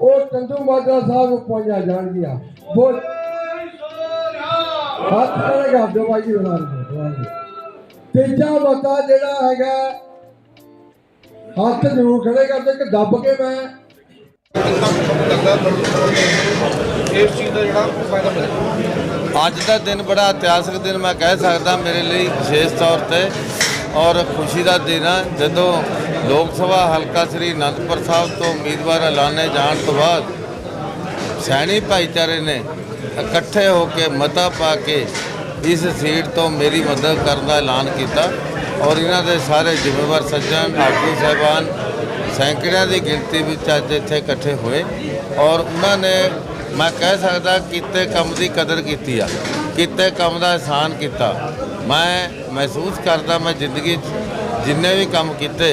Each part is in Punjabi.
ਉਹ ਚੰਦੂ ਮਾਜਰਾ ਸਾਹਿਬ ਨੂੰ ਪਾਈਆਂ ਜਾਣਗੀਆਂ। ਵੋਟ ਹੱਥ ਖੜੇ ਕਰ ਦਿਓ ਬਾਈ ਜੀ ਬਣਾ ਤੀਜਾ ਮਤਾ ਜਿਹੜਾ ਹੈਗਾ ਹੱਥ ਜ਼ਰੂਰ ਖੜੇ ਕਰਦੇ ਕਿ ਦੱਬ ਕੇ ਮੈਂ। ਇਸ ਚੀਜ਼ ਦਾ ਜਿਹੜਾ ਫਾਇਦਾ ਮਿਲੇ ਅੱਜ ਦਾ ਦਿਨ ਬੜਾ ਇਤਿਹਾਸਕ ਦਿਨ ਮੈਂ ਕਹਿ ਸਕਦਾ ਮੇਰੇ ਲਈ ਵਿਸ਼ੇਸ਼ ਤੌਰ ਤੇ ਔਰ ਖੁਸ਼ੀ ਦਾ ਦਿਨ ਹੈ ਜਦੋਂ ਲੋਕ ਸਭਾ ਹਲਕਾ ਸ੍ਰੀ ਅਨੰਦਪੁਰ ਸਾਹਿਬ ਤੋਂ ਉਮੀਦਵਾਰ ਐਲਾਨੇ ਜਾਣ ਤੋਂ ਬਾਅਦ ਸੈਣੀ ਭਾਈਚਾਰੇ ਨੇ ਇਕੱਠੇ ਹੋ ਕੇ ਮਤਾ ਪਾ ਕੇ ਇਸ ਸੀਟ ਤੋਂ ਮੇਰੀ ਮਦਦ ਕਰਨ ਦਾ ਐਲਾਨ ਕੀਤਾ ਔਰ ਇਹਨਾਂ ਦੇ ਸਾਰੇ ਜ਼ਿੰਮੇਵਾਰ ਸੱਜਣ, ਆਗੂ ਸਾਹਿਬਾਨ ਸੈਂਕੜਿਆਂ ਦੀ ਗਿਣਤੀ ਵਿੱਚ ਅੱਜ ਇੱਥੇ ਇਕੱਠੇ ਹੋਏ ਔਰ ਉਹਨਾਂ ਨੇ ਮੈਂ ਕਹਿ ਸਕਦਾ ਕੀਤੇ ਕੰਮ ਦੀ ਕਦਰ ਕੀਤੀ ਆ, ਕੀਤੇ ਕੰਮ ਦਾ ਅਹਿਸਾਨ ਕੀਤਾ। ਮੈਂ ਮਹਿਸੂਸ ਕਰਦਾ ਮੈਂ ਜ਼ਿੰਦਗੀ 'ਚ ਜਿੰਨੇ ਵੀ ਕੰਮ ਕੀਤੇ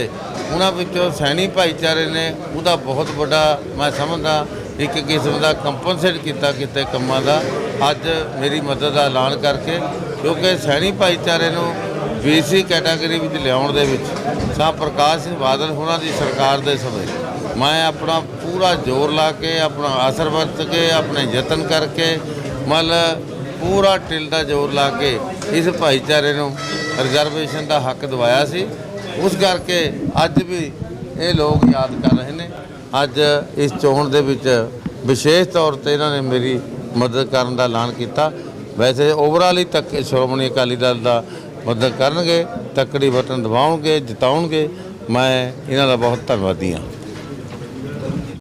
ਉਹਨਾਂ ਵਿੱਚੋਂ ਸੈਣੀ ਭਾਈਚਾਰੇ ਨੇ ਉਹਦਾ ਬਹੁਤ ਵੱਡਾ, ਮੈਂ ਸਮਝਦਾ, ਇੱਕ ਕਿਸਮ ਦਾ ਕੰਪਨਸੇਟ ਕੀਤਾ ਕਿਤੇ ਕੰਮਾਂ ਦਾ। ਅੱਜ ਮੇਰੀ ਮਦਦ ਦਾ ਐਲਾਨ ਕਰਕੇ, ਕਿਉਂਕਿ ਸੈਣੀ ਭਾਈਚਾਰੇ ਨੂੰ ਬੀਸੀ ਕੈਟਾਗਰੀ ਵਿੱਚ ਲਿਆਉਣ ਦੇ ਵਿੱਚ ਸਾਹ ਪ੍ਰਕਾਸ਼ ਸਿੰਘ ਬਾਦਲ ਹੋਣਾ ਦੀ ਸਰਕਾਰ ਦੇ ਸਮੇਂ ਮੈਂ ਆਪਣਾ ਪੂਰਾ ਜ਼ੋਰ ਲਾ ਕੇ, ਆਪਣਾ ਅਸਰ ਵਰਤ ਕੇ, ਆਪਣੇ ਯਤਨ ਕਰਕੇ, ਮਤਲਬ ਪੂਰਾ ਟਿਲ ਦਾ ਜ਼ੋਰ ਲਾ ਕੇ ਇਸ ਭਾਈਚਾਰੇ ਨੂੰ ਰਿਜ਼ਰਵੇਸ਼ਨ ਦਾ ਹੱਕ ਦਿਵਾਇਆ ਸੀ। ਉਸ ਕਰਕੇ ਅੱਜ ਵੀ ਇਹ ਲੋਕ ਯਾਦ ਕਰ ਰਹੇ ਨੇ। ਅੱਜ ਇਸ ਚੋਣ ਦੇ ਵਿੱਚ ਵਿਸ਼ੇਸ਼ ਤੌਰ ਤੇ ਇਹਨਾਂ ਨੇ ਮੇਰੀ ਮਦਦ ਕਰਨ ਦਾ ਐਲਾਨ ਕੀਤਾ। ਵੈਸੇ ਓਵਰਆਲ ਹੀ ਤੱਕ ਸ਼੍ਰੋਮਣੀ ਅਕਾਲੀ ਦਲ ਦਾ ਮਦਦ ਕਰਨਗੇ, ਤੱਕੜੀ ਬਟਨ ਦਬਾਉਣਗੇ, ਜਿਤਾਉਣਗੇ। ਮੈਂ ਇਹਨਾਂ ਦਾ ਬਹੁਤ ਧੰਨਵਾਦੀ ਹਾਂ।